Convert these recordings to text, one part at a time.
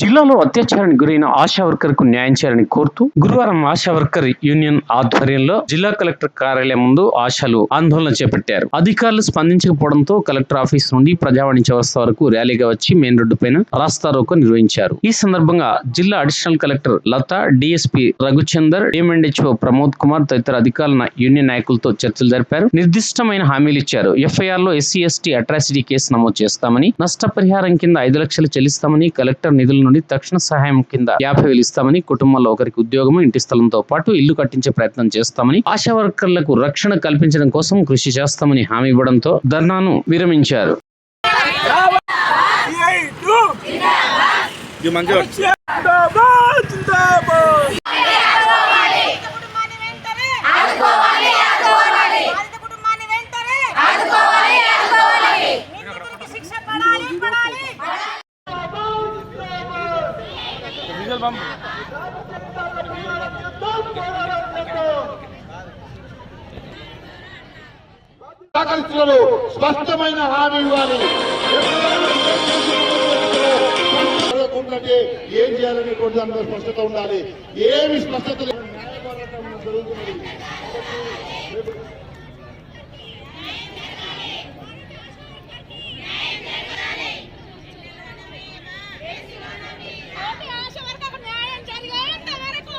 జిల్లాలో అత్యాచారానికి గురైన ఆశా వర్కర్కు న్యాయం చేయాలని కోరుతూ గురువారం ఆశా వర్కర్ యూనియన్ ఆధ్వర్యంలో జిల్లా కలెక్టర్ కార్యాలయం ముందు ఆశాలు ఆందోళన చేపట్టారు. అధికారులు స్పందించకపోవడంతో కలెక్టర్ ఆఫీస్ నుండి ప్రజావాణి వ్యవస్థ వరకు ర్యాలీగా వచ్చి మెయిన్ రోడ్డు పైన రాస్తారోకో నిర్వహించారు. ఈ సందర్భంగా జిల్లా additional collector Latha DSP Raghuchander DMHO Pramod Kumar తదితర అధికారుల యూనియన్ నాయకులతో చర్చలు జరిపారు. నిర్దిష్టమైన హామీలు ఇచ్చారు. ఎఫ్ఐఆర్లో ఎస్సీ ఎస్టీ అట్రాసిటీ కేసు నమోదు చేస్తామని నష్టపరిహారం కింద ఐదు లక్షలు చెల్లిస్తామని కలెక్టర్ నిధులను నుండి తక్షణ సహాయం కింద యాభై వేలు ఇస్తామని కుటుంబంలో ఒకరికి ఉద్యోగం ఇంటి స్థలంతో పాటు ఇల్లు కట్టించే ప్రయత్నం చేస్తామని ఆశా వర్కర్లకు రక్షణ కల్పించడం కోసం కృషి చేస్తామని హామీ ఇవ్వడంతో ధర్నాను విరమించారు. జిందాబాద్! జిందాబాద్! సహకరిస్తున్నారు స్పష్టమైన హామీ ఇవ్వాలి. ఏం చేయాలని కూడా దానిలో స్పష్టత ఉండాలి. ఏమి స్పష్టత జరుగుతున్నది తోటి ఆశ వర్గకు న్యాయం జరిగేంత వరకు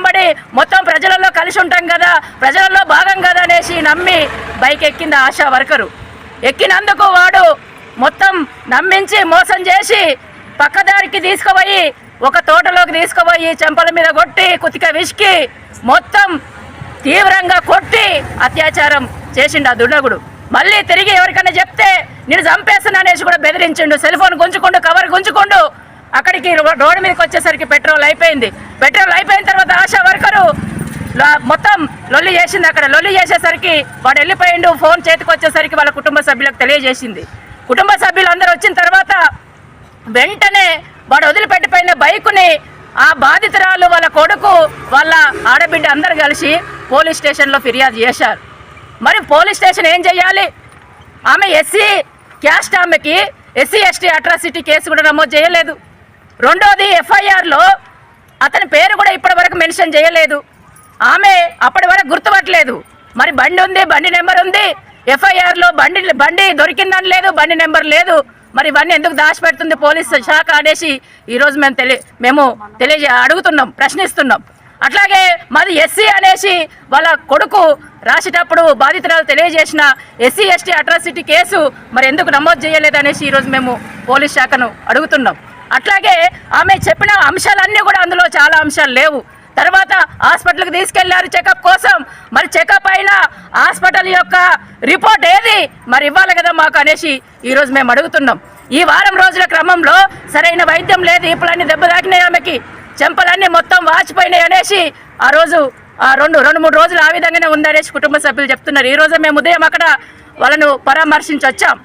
వెంబడి మొత్తం ప్రజలలో కలిసి ఉంటాం కదా ప్రజలలో భాగం కదా అనేసి నమ్మి బైక్ ఎక్కింది ఆశా వర్కరు. ఎక్కినందుకు వాడు మొత్తం నమ్మించి మోసం చేసి పక్కదారికి తీసుకుపోయి ఒక తోటలోకి తీసుకుపోయి చెంపల మీద కొట్టి కుతిక విసికి మొత్తం తీవ్రంగా కొట్టి అత్యాచారం చేసిండు ఆ దుండగుడు మళ్ళీ తిరిగి ఎవరికైనా చెప్తే నేను చంపేస్తున్నా అనేసి కూడా బెదిరించిండు. సెల్ ఫోన్ గుంజుకుండు కవర్ గుంజుకుండు. అక్కడికి రోడ్డు మీదకి వచ్చేసరికి పెట్రోల్ అయిపోయింది. పెట్రోల్ అయిపోయిన తర్వాత ఆశా వర్కరు మొత్తం లొల్లి చేసింది అక్కడ. లొల్లి చేసేసరికి వాడు వెళ్ళిపోయిండు ఫోన్ చేతికి వచ్చేసరికి వాళ్ళ కుటుంబ సభ్యులకు తెలియజేసింది. కుటుంబ సభ్యులు అందరూ వచ్చిన తర్వాత వెంటనే వాడు వదిలిపెట్టిపోయిన బైకుని ఆ బాధితురాలు వాళ్ళ కొడుకు వాళ్ళ ఆడబిడ్డ అందరు కలిసి పోలీస్ స్టేషన్లో ఫిర్యాదు చేశారు. మరి పోలీస్ స్టేషన్ ఏం చేయాలి ఆమె ఎస్సీ క్యాస్ట్ ఆమెకి ఎస్సీ ఎస్టీ అట్రాసిటీ కేసు కూడా నమోదు చేయలేదు. రెండోది ఎఫ్ఐఆర్లో అతని పేరు కూడా ఇప్పటి వరకు మెన్షన్ చేయలేదు. ఆమె అప్పటి వరకు గుర్తుపట్టలేదు. మరి బండి ఉంది బండి నెంబర్ ఉంది. ఎఫ్ఐఆర్లో బండి బండి దొరికిందని లేదు బండి నెంబర్ లేదు. మరి ఇవన్నీ ఎందుకు దాచిపెడుతుంది పోలీస్ శాఖ అనేసి ఈరోజు మేము తెలియ మేము తెలియజే అడుగుతున్నాం ప్రశ్నిస్తున్నాం. అట్లాగే మాది ఎస్సీ అనేసి వాళ్ళ కొడుకు రాసేటప్పుడు బాధితురాలు తెలియజేసిన ఎస్సీ ఎస్టీ అట్రాసిటీ కేసు మరి ఎందుకు నమోదు చేయలేదు అనేసి ఈరోజు మేము పోలీస్ శాఖను అడుగుతున్నాం. అట్లాగే ఆమె చెప్పిన అంశాలన్నీ కూడా అందులో చాలా అంశాలు లేవు. తర్వాత హాస్పిటల్కి తీసుకెళ్ళారు చెకప్ కోసం. మరి చెకప్ అయిన హాస్పిటల్ యొక్క రిపోర్ట్ ఏది? మరి ఇవ్వాలి కదా మాకు అనేసి ఈరోజు మేము అడుగుతున్నాం. ఈ వారం రోజుల క్రమంలో సరైన వైద్యం లేదు ఇప్పులన్నీ దెబ్బ తాకినాయి ఆమెకి. చెంపలన్నీ మొత్తం వాచిపోయినాయి అనేసి ఆ రోజు ఆ రెండు రెండు మూడు రోజులు ఆ విధంగానే ఉందనేసి కుటుంబ సభ్యులు చెప్తున్నారు. ఈ రోజు మేము ఉదయం అక్కడ వాళ్ళను పరామర్శించి వచ్చాం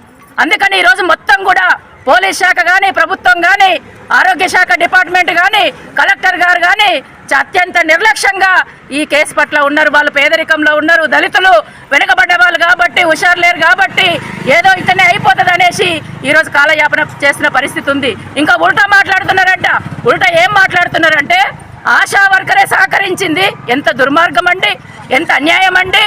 అందుకని ఈరోజు మొత్తం కూడా పోలీస్ శాఖ కానీ ప్రభుత్వం కానీ ఆరోగ్య శాఖ డిపార్ట్మెంట్ కానీ కలెక్టర్ గారు కానీ అత్యంత నిర్లక్ష్యంగా ఈ కేసు పట్ల ఉన్నారు. వాళ్ళు పేదరికంలో ఉన్నారు. దళితులు వెనుకబడ్డ వాళ్ళు కాబట్టి హుషారు లేరు కాబట్టి ఏదో ఇతనే అయిపోతుంది అనేసి ఈరోజు కాలయాపన చేసిన పరిస్థితి ఉంది. ఇంకా ఉల్టా మాట్లాడుతున్నారంట. ఉల్టా ఏం మాట్లాడుతున్నారంటే ఆశా వర్కరే సహకరించింది. ఎంత దుర్మార్గం అండి ఎంత అన్యాయం అండి